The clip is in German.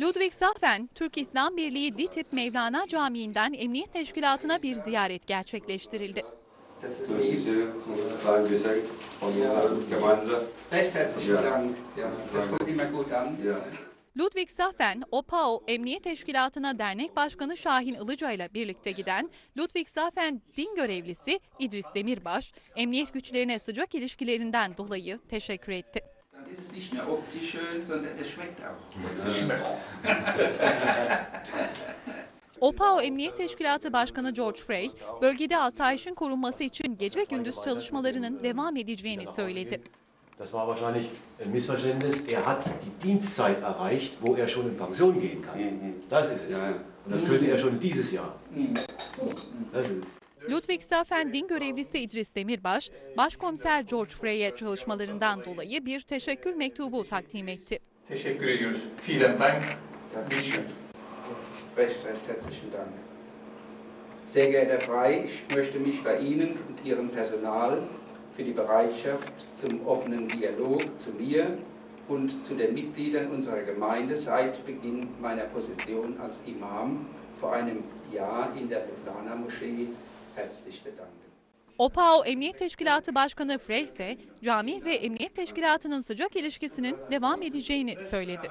Ludwig Zafen, Türk İslam Birliği DİTİP Mevlana Camii'nden Emniyet Teşkilatı'na bir ziyaret gerçekleştirildi. Ludwig Zafen, OPAO Emniyet Teşkilatı'na Dernek Başkanı Şahin Ilıca ile birlikte giden Ludwig Zafen din görevlisi İdris Demirbaş, emniyet güçlerine sıcak ilişkilerinden dolayı teşekkür etti. Nicht mehr optisch schön, sondern es schmeckt auch. OPAO Emniyet Teşkilatı Başkanı George Frey, bölgede asayişin korunması için gece ve gündüz çalışmalarının devam edeceğini söyledi. Das war wahrscheinlich ein Missverständnis. Er hat die Dienstzeit erreicht, wo er schon in Pension gehen kann. Mhm. Das ist es. Und das könnte er schon dieses Jahr. Hm. Das ist es. Ludwig Safen din görevlisi İdris Demirbaş, Başkomiser George Frey'e çalışmalarından dolayı bir teşekkür mektubu takdim etti. Teşekkür ediyoruz. Vielen Dank. Recht, recht herzlichen Dank. Sehr geehrter Herr Frey, ich möchte mich bei Ihnen und Ihrem Personal für die Bereitschaft zum offenen Dialog zu mir und zu den Mitgliedern unserer Gemeinde seit Beginn meiner Position als Imam vor einem Jahr in der Mevlana Moschee. OPAO Emniyet Teşkilatı Başkanı Frey ise cami ve emniyet teşkilatının sıcak ilişkisinin devam edeceğini söyledi.